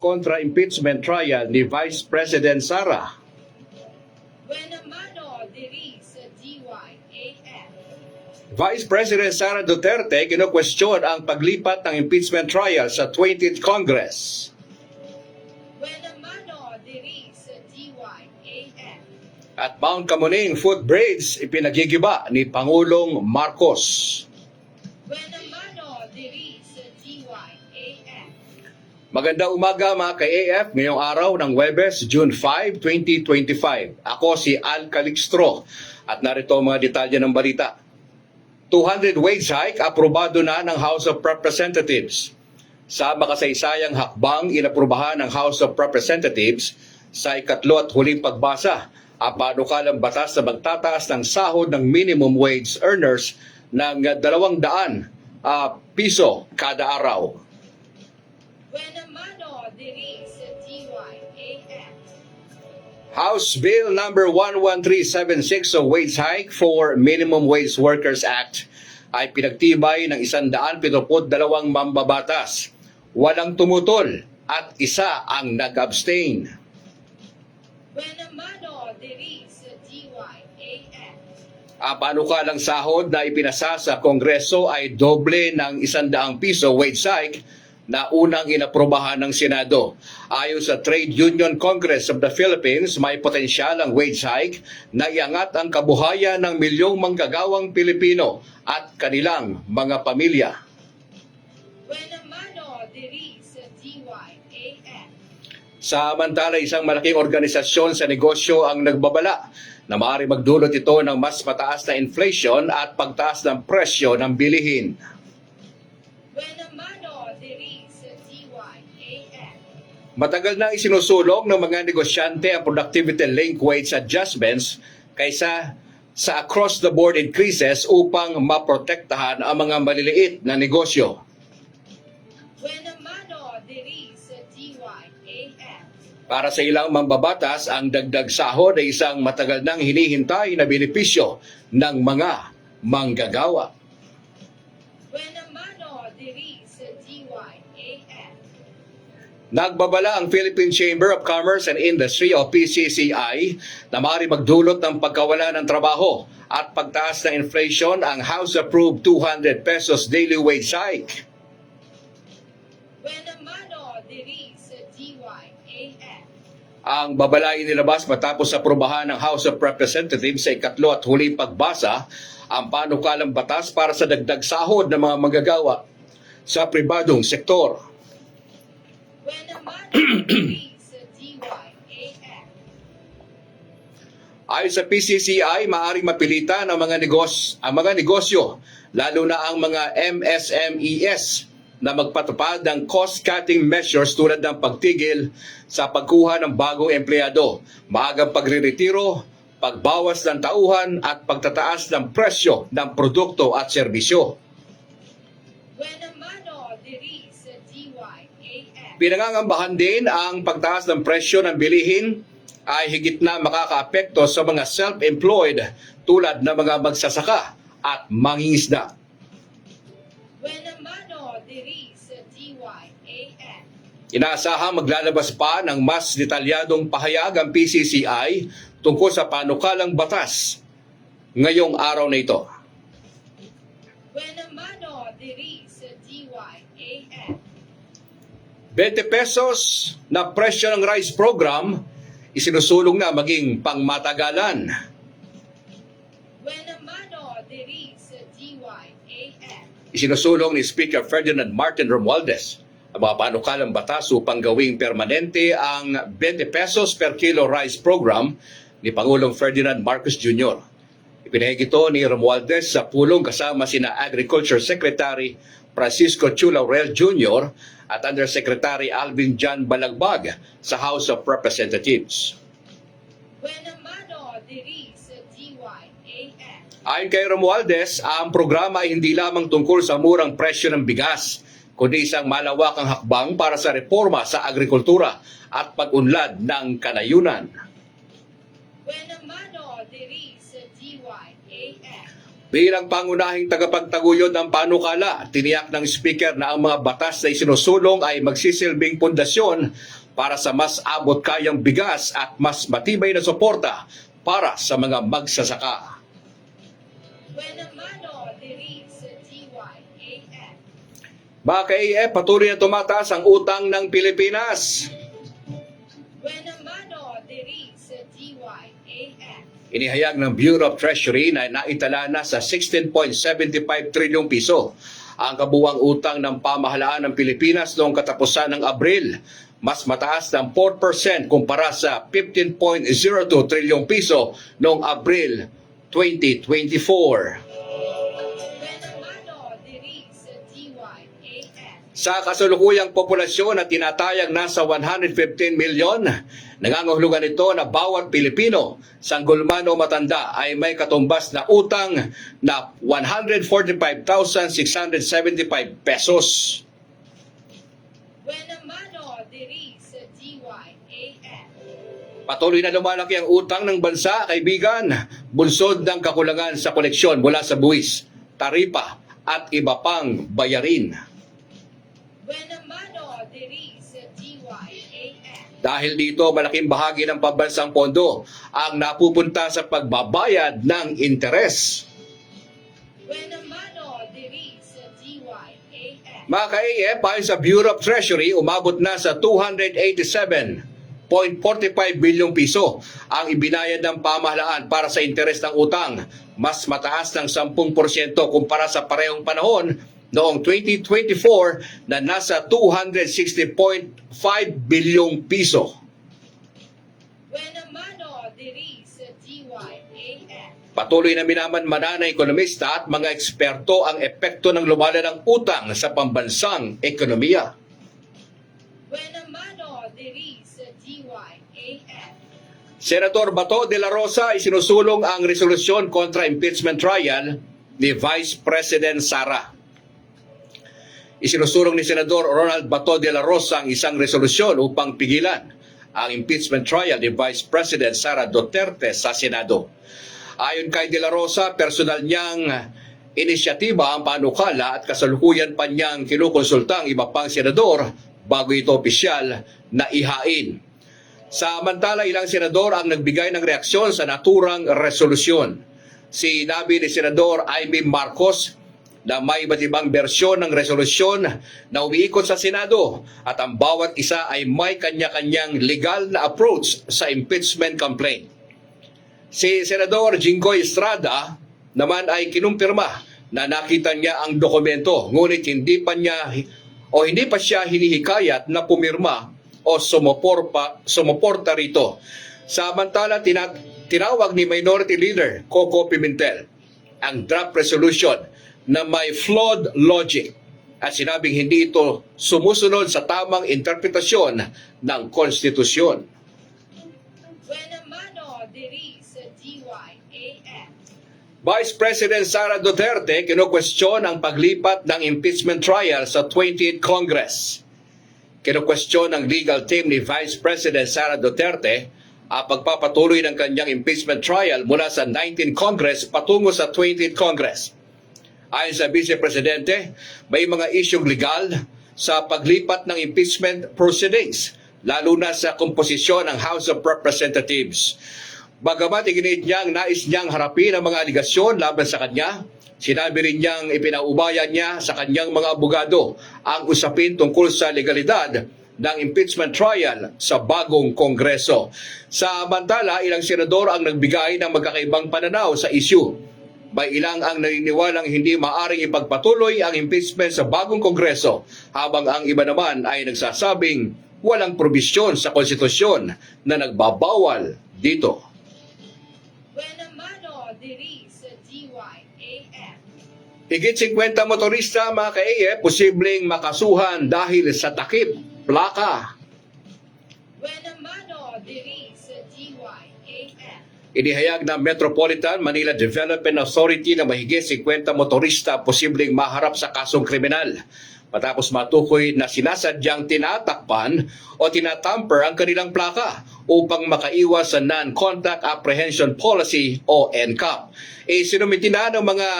kontra impeachment trial ni Vice President Sara. Vice President Sara Duterte kinukwestiyon ang paglipat ng impeachment trial sa 20th Congress. At Mount Kamuning foot bridge ipinagigiba ni Pangulong Marcos. Buenamano Magandang umaga mga ka-AF ngayong araw ng Webes, June 5, 2025. Ako si Al Calixtro at narito ang mga detalye ng balita. 200 wage hike aprobado na ng House of Representatives. Sa makasaysayang hakbang inaprubahan ng House of Representatives sa ikatlo at huling pagbasa ang panukalang batas na magtataas ng sahod ng minimum wage earners ng 200 ah, piso kada araw. Buenamano House Bill number 11376 o Wage Hike for Minimum Wage Workers Act ay pinagtibay ng 172 mambabatas. Walang tumutol at isa ang nag-abstain. Ang panukalang sahod na ipinasa sa Kongreso ay doble ng 100 piso wage hike na unang inaprobahan ng Senado. Ayon sa Trade Union Congress of the Philippines, may potensyal ang wage hike na iangat ang kabuhayan ng milyong manggagawang Pilipino at kanilang mga pamilya. Samantala, isang malaking organisasyon sa negosyo ang nagbabala na maaari magdulot ito ng mas mataas na inflation at pagtaas ng presyo ng bilihin. Matagal na isinusulong ng mga negosyante ang productivity link wage adjustments kaysa sa across-the-board increases upang maprotektahan ang mga maliliit na negosyo. Para sa ilang mambabatas, ang dagdag sahod ay isang matagal nang hinihintay na benepisyo ng mga manggagawa. Nagbabala ang Philippine Chamber of Commerce and Industry o PCCI na maaari magdulot ng pagkawala ng trabaho at pagtaas ng inflation ang House-approved 200 pesos daily wage hike. Sa. Ang babala inilabas matapos aprobahan ng House of Representatives sa ikatlo at huling pagbasa ang panukalang batas para sa dagdag sahod ng mga manggagawa sa pribadong sektor. Ayon sa PCCI, maaring mapilitan ang mga negos ang mga negosyo, lalo na ang mga MSMES na magpatupad ng cost-cutting measures tulad ng pagtigil sa pagkuha ng bagong empleyado, maagang pagre-retiro, pagbawas ng tauhan at pagtataas ng presyo ng produkto at serbisyo. Pinangangambahan din ang pagtaas ng presyo ng bilihin ay higit na makakaapekto sa mga self-employed tulad ng mga magsasaka at mangingisda. Inaasahang maglalabas pa ng mas detalyadong pahayag ang PCCI tungkol sa panukalang batas ngayong araw na ito. Buenamano diri sa DYAF. 20 pesos na presyo ng rice program isinusulong na maging pangmatagalan. Isinusulong ni Speaker Ferdinand Martin Romualdez ang mga panukalang batas upang gawing permanente ang 20 pesos per kilo rice program ni Pangulong Ferdinand Marcos Jr. Ipinahig ito ni Romualdez sa pulong kasama sina Agriculture Secretary Francisco Chu Laurel Jr. at Undersecretary Alvin John Balagbag sa House of Representatives. Ayon kay Romualdez, ang programa ay hindi lamang tungkol sa murang presyo ng bigas, kundi isang malawakang hakbang para sa reforma sa agrikultura at pag-unlad ng kanayunan. Buenamano diri sa DYAF. Bilang pangunahing tagapagtaguyod ng panukala, tiniyak ng speaker na ang mga batas na isinusulong ay magsisilbing pundasyon para sa mas abot kayang bigas at mas matibay na suporta para sa mga magsasaka. Mga ka-AF, patuloy na tumataas ang utang ng Pilipinas. Buena Inihayag ng Bureau of Treasury na naitala na sa 16.75 trilyong piso ang kabuwang utang ng pamahalaan ng Pilipinas noong katapusan ng Abril. Mas mataas ng 4% kumpara sa 15.02 trilyong piso noong Abril 2024. Sa kasalukuyang populasyon na tinatayang nasa 115 milyon, nangangahulugan ito na bawat Pilipino, sanggulman o matanda ay may katumbas na utang na 145,675 pesos. Patuloy na lumalaki ang utang ng bansa, kaibigan, bunsod ng kakulangan sa koleksyon mula sa buwis, taripa at iba pang bayarin. Dahil dito, malaking bahagi ng pambansang pondo ang napupunta sa pagbabayad ng interes. Mga ka-AF, ayon sa Bureau of Treasury, umabot na sa 287.45 bilyong piso ang ibinayad ng pamahalaan para sa interes ng utang. Mas mataas ng 10% kumpara sa parehong panahon noong 2024 na nasa 260.5 bilyong piso. Patuloy na minamanmana ng ekonomista at mga eksperto ang epekto ng lumalanang utang sa pambansang ekonomiya. Senator Bato de la Rosa isinusulong ang resolusyon kontra impeachment trial ni Vice President Sara. Isinusulong ni Senador Ronald Bato de la Rosa ang isang resolusyon upang pigilan ang impeachment trial ni Vice President Sara Duterte sa Senado. Ayon kay de la Rosa, personal niyang inisyatiba ang panukala at kasalukuyan pa niyang kinukonsulta ang iba pang senador bago ito opisyal na ihain. Samantala, ilang senador ang nagbigay ng reaksyon sa naturang resolusyon. Sinabi ni Senador Amy Marcos na may iba't ibang bersyon ng resolusyon na umiikot sa Senado at ang bawat isa ay may kanya-kanyang legal na approach sa impeachment complaint. Si Senador Jinggoy Estrada naman ay kinumpirma na nakita niya ang dokumento ngunit hindi pa niya o hindi pa siya hinihikayat na pumirma o sumuporpa, sumuporta rito. Samantala, tina, tinawag ni Minority Leader Coco Pimentel ang draft resolution na may flawed logic at sinabing hindi ito sumusunod sa tamang interpretasyon ng konstitusyon. Vice President Sara Duterte kinukwestiyon ang paglipat ng impeachment trial sa 28th Congress. Kinukwestiyon ng legal team ni Vice President Sara Duterte ang pagpapatuloy ng kanyang impeachment trial mula sa 19th Congress patungo sa 20th Congress. Ayon sa Vice Presidente, may mga isyong legal sa paglipat ng impeachment proceedings, lalo na sa komposisyon ng House of Representatives. Bagamat iginit niyang nais niyang harapin ang mga aligasyon laban sa kanya, sinabi rin niyang ipinaubaya niya sa kanyang mga abogado ang usapin tungkol sa legalidad ng impeachment trial sa bagong kongreso. Samantala, ilang senador ang nagbigay ng magkakaibang pananaw sa issue. May ilang ang naniniwalang hindi maaring ipagpatuloy ang impeachment sa bagong kongreso, habang ang iba naman ay nagsasabing walang probisyon sa konstitusyon na nagbabawal dito. Higit 50 motorista mga ka posibleng makasuhan dahil sa takip, plaka. Inihayag ng Metropolitan Manila Development Authority na mahigit 50 motorista posibleng maharap sa kasong kriminal. matapos matukoy na sinasadyang tinatakpan o tinatamper ang kanilang plaka upang makaiwas sa Non-Contact Apprehension Policy o NCAP. E sinumiti na ng mga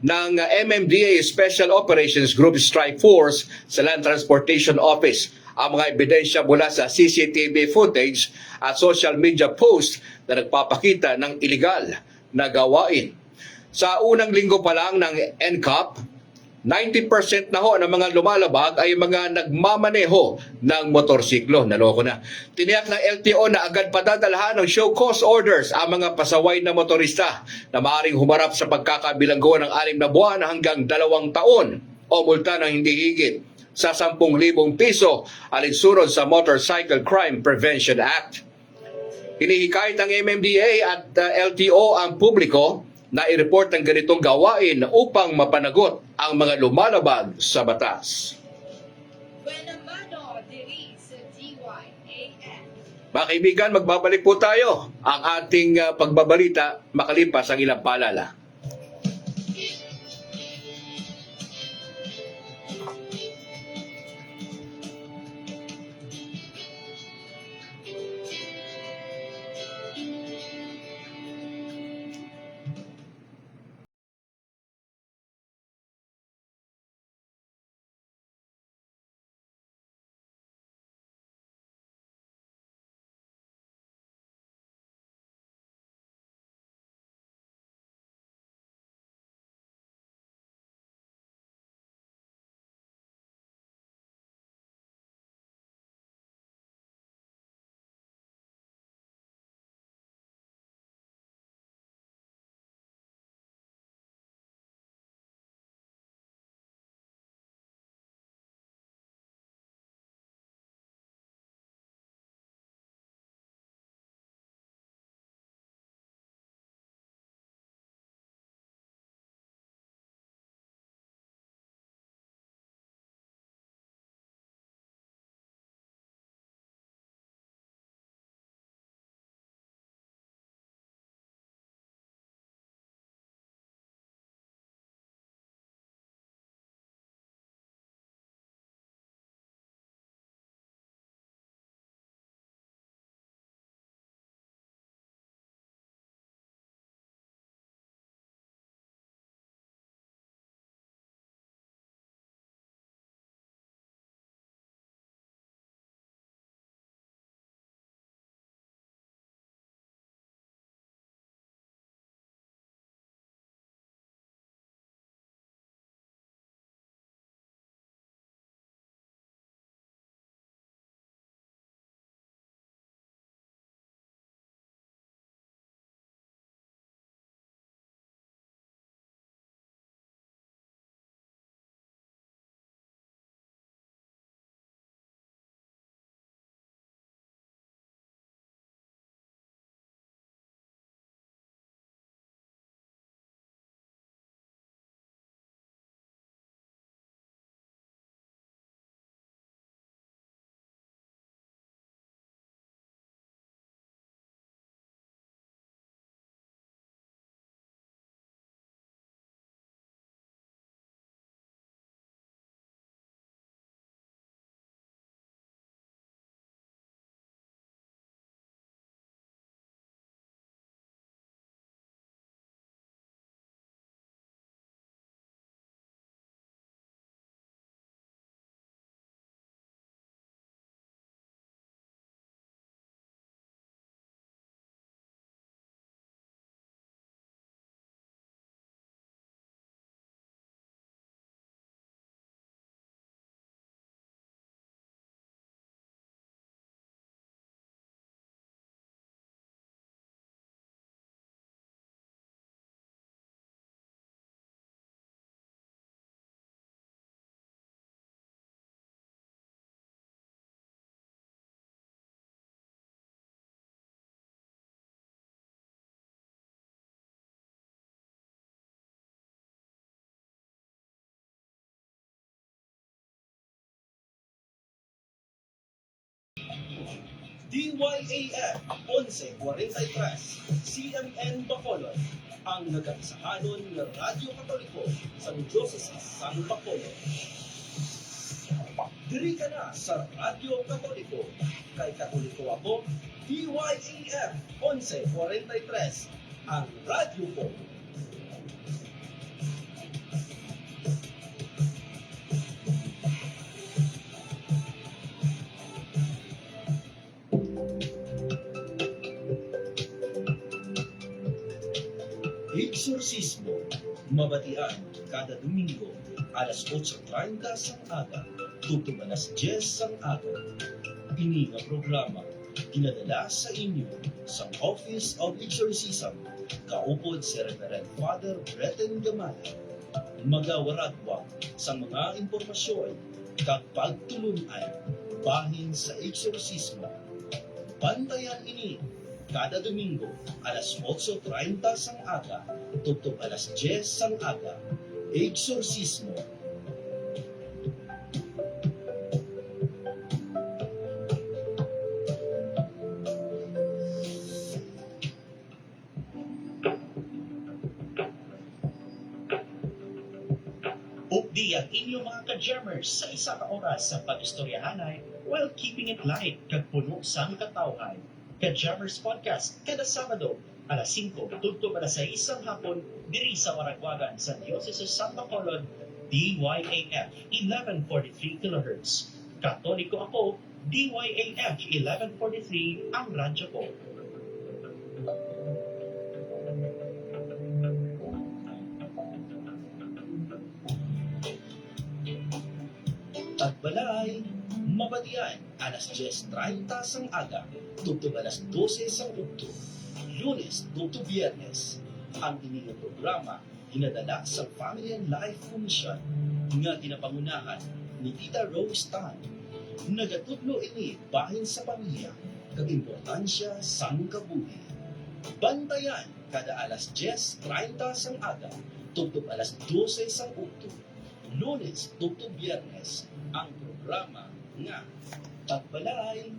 ng MMDA Special Operations Group Strike Force sa Land Transportation Office ang mga ebidensya mula sa CCTV footage at social media post na nagpapakita ng illegal na gawain. Sa unang linggo pa lang ng NCAP, 90% na ho ng mga lumalabag ay mga nagmamaneho ng motorsiklo. Naloko na. Tiniyak ng LTO na agad padadalhan ng show cause orders ang mga pasaway na motorista na maaaring humarap sa pagkakabilanggo ng anim na buwan hanggang dalawang taon o multa ng hindi higit sa 10,000 piso alinsunod sa Motorcycle Crime Prevention Act. Hinihikayat ng MMDA at uh, LTO ang publiko na i-report ang ganitong gawain upang mapanagot ang mga lumalabag sa batas. Mga kaibigan, magbabalik po tayo ang ating uh, pagbabalita makalipas ang ilang paalala. DYAF 1143 CMN Bacolod ang nagkakasahanon ng Radyo Katoliko sa Diocese San Bacolod. Diri ka na sa Radyo Katoliko. Kay Katoliko ako, DYAF 1143, ang radyo ko. Exorcismo, mabatian kada Domingo, alas 8.30 sang aga, tugtog alas 10 sang aga. Ini nga programa, ginadala sa inyo sa Office of Exorcism, kaupod si Reverend Father Breton Gamala. Magawaragwa sa mga impormasyon kag pagtulunan bahin sa eksorsismo. Bantayan ini kada Domingo, alas 8.30 sang aga, tugtog alas 10 sang aga, Exorcismo. Updi ang inyong mga ka-jammers sa isa ka oras sa pag-istoryahanay while keeping it light kag puno sa katawhan. Ka-Jammers Podcast kada Sabado alas 5 tugtog alas 6 ang hapon diri sa Waragwagan sa Diocese of Santa Colon DYAF 1143 kHz. Katoliko ako, DYAF 1143 ang radyo ko. Tagbalay, mabatian, alas 10.30 sang aga, tugtog alas 12 sang ugto, lunes tugtog biyernes. Ang inyong programa, ginadala sa Family and Life Commission nga ginapangunahan ni Tita Rose Tan. Nagatudlo ini bahin sa pamilya, kag importansya sang kabuhi. Bantayan kada alas 10.30 sang aga, tugtog alas 12 sang ugto, lunes tugtog biyernes, ang programa nga Pagbalay.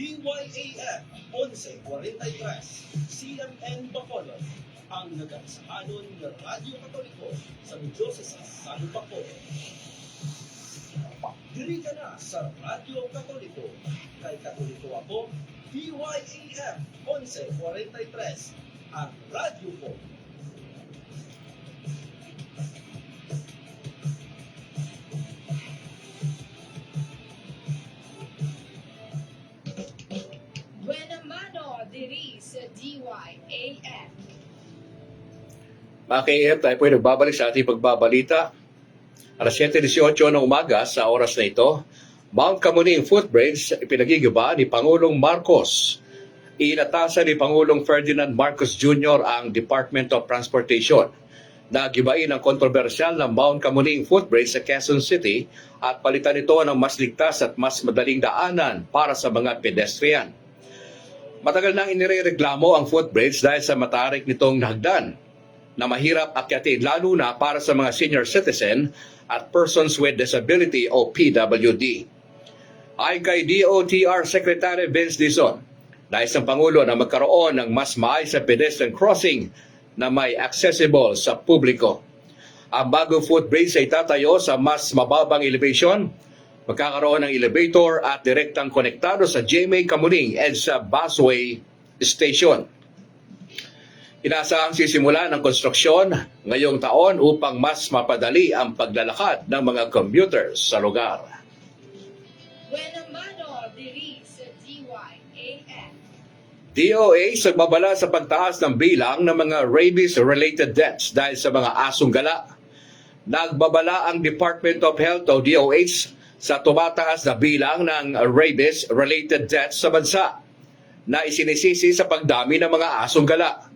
DYAF 1143 CMN Bacolod ang nagkakasahalon ng Radyo Katoliko sa Diocese sa San Bacolod. Diri ka na sa Radyo Katoliko. Kay Katoliko ako, DYAF 1143, ang radyo ko. Buena mano diri sa DYAF. Mga KF, tayo po ay nagbabalik sa ating pagbabalita. Alas 7.18 ng umaga sa oras na ito, Mount Kamuning Footbridge ipinagigiba ni Pangulong Marcos. Inatasan ni Pangulong Ferdinand Marcos Jr. ang Department of Transportation na gibain ang kontrobersyal na Mount Kamuning Footbridge sa Quezon City at palitan ito ng mas ligtas at mas madaling daanan para sa mga pedestrian. Matagal nang inirereklamo ang footbridge dahil sa matarik nitong nahagdan na mahirap akyatin lalo na para sa mga senior citizen at persons with disability o PWD. Ay kay DOTR Secretary Vince Dizon, nais ng Pangulo na magkaroon ng mas maayos na pedestrian crossing na may accessible sa publiko. Ang bagong footbridge ay tatayo sa mas mababang elevation, magkakaroon ng elevator at direktang konektado sa GMA Kamuning and sa busway station. Inaasahang sisimula ng konstruksyon ngayong taon upang mas mapadali ang paglalakad ng mga commuters sa lugar. Buena mano diri sa DYAF. DOH nagbabala sa pagtaas ng bilang ng mga rabies-related deaths dahil sa mga asong gala. Nagbabala ang Department of Health o DOH sa tumataas na bilang ng rabies-related deaths sa bansa na isinisisi sa pagdami ng mga asong gala.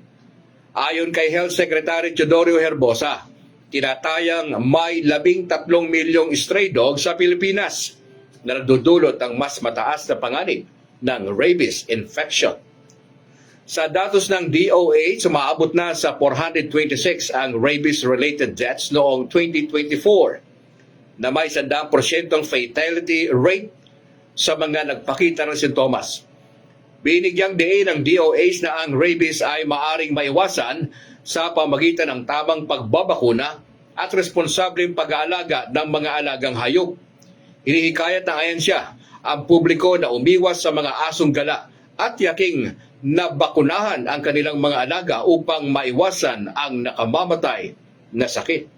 Ayon kay Health Secretary Teodorio Herbosa, tinatayang may labing tatlong milyong stray dogs sa Pilipinas na nagdudulot ng mas mataas na panganib ng rabies infection. Sa datos ng DOH, sumaabot na sa 426 ang rabies-related deaths noong 2024 na may 100% fatality rate sa mga nagpakita ng sintomas. Binigyang diin ng DOH na ang rabies ay maaring maiwasan sa pamagitan ng tamang pagbabakuna at responsableng pag-aalaga ng mga alagang hayop. Hinihikayat ng ahensya ang publiko na umiwas sa mga asong gala at yaking na bakunahan ang kanilang mga alaga upang maiwasan ang nakamamatay na sakit.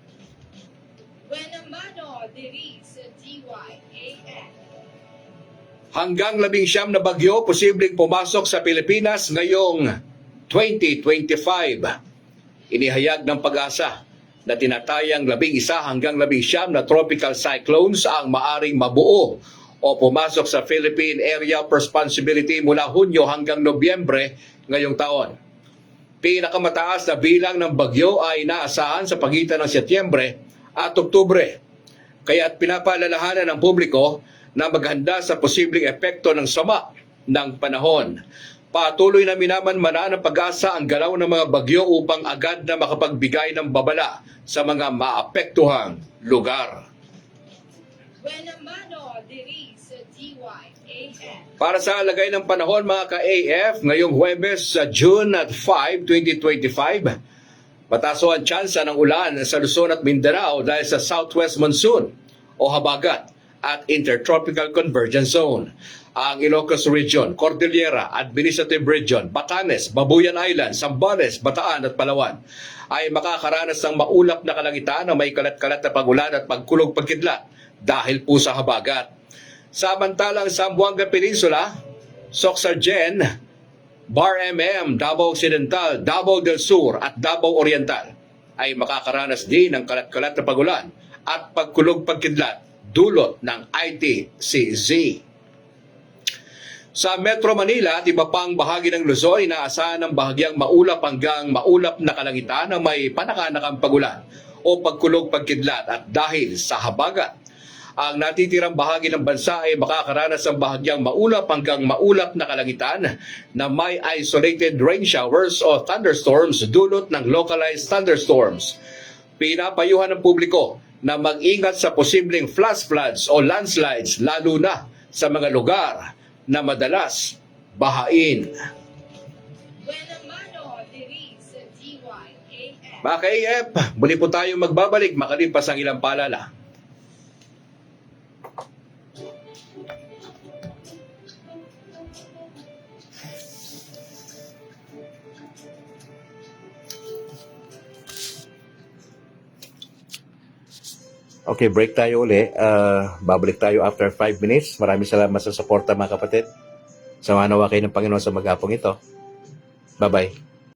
Hanggang labing siyam na bagyo posibleng pumasok sa Pilipinas ngayong 2025. Inihayag ng pag-asa na tinatayang labing isa hanggang labing siyam na tropical cyclones ang maaring mabuo o pumasok sa Philippine Area of Responsibility mula Hunyo hanggang Nobyembre ngayong taon. Pinakamataas na bilang ng bagyo ay naasahan sa pagitan ng Setyembre at Oktubre. Kaya't pinapaalalahanan ng publiko na maghanda sa posibleng epekto ng sama ng panahon. Patuloy na minamanmana ng pag-asa ang galaw ng mga bagyo upang agad na makapagbigay ng babala sa mga maapektuhang lugar. Para sa alagay ng panahon mga ka-AF, ngayong Huwebes sa June at 5, 2025, mataso ang tsansa ng ulan sa Luzon at Mindanao dahil sa southwest monsoon o habagat at intertropical convergence zone. Ang Ilocos Region, Cordillera, Administrative Region, Batanes, Babuyan Island, Sambales, Bataan at Palawan ay makakaranas ng maulap na kalangitan na may kalat-kalat na pagulan at pagkulog pagkidlat dahil po sa habagat. Samantalang sa Buanga Peninsula, Soxargen, Bar MM, Davao Occidental, Davao del Sur at Davao Oriental ay makakaranas din ng kalat-kalat na pagulan at pagkulog pagkidlat dulot ng ITCZ. Sa Metro Manila at iba pang bahagi ng Luzon, inaasahan ng bahagyang maulap hanggang maulap na kalangitan na may panakanakang pagulan o pagkulog pagkidlat at dahil sa habagat. Ang natitirang bahagi ng bansa ay makakaranas ng bahagyang maulap hanggang maulap na kalangitan na may isolated rain showers o thunderstorms dulot ng localized thunderstorms. Pinapayuhan ng publiko na mag-ingat sa posibleng flash floods o landslides lalo na sa mga lugar na madalas bahain. Mga ka-AF, muli po tayo magbabalik makalipas ang ilang paalala. Okay, break tayo uli. Uh, babalik tayo after 5 minutes. Maraming salamat sa suporta mga kapatid. Sama nawa kayo ng Panginoon sa maghapong ito. Bye-bye.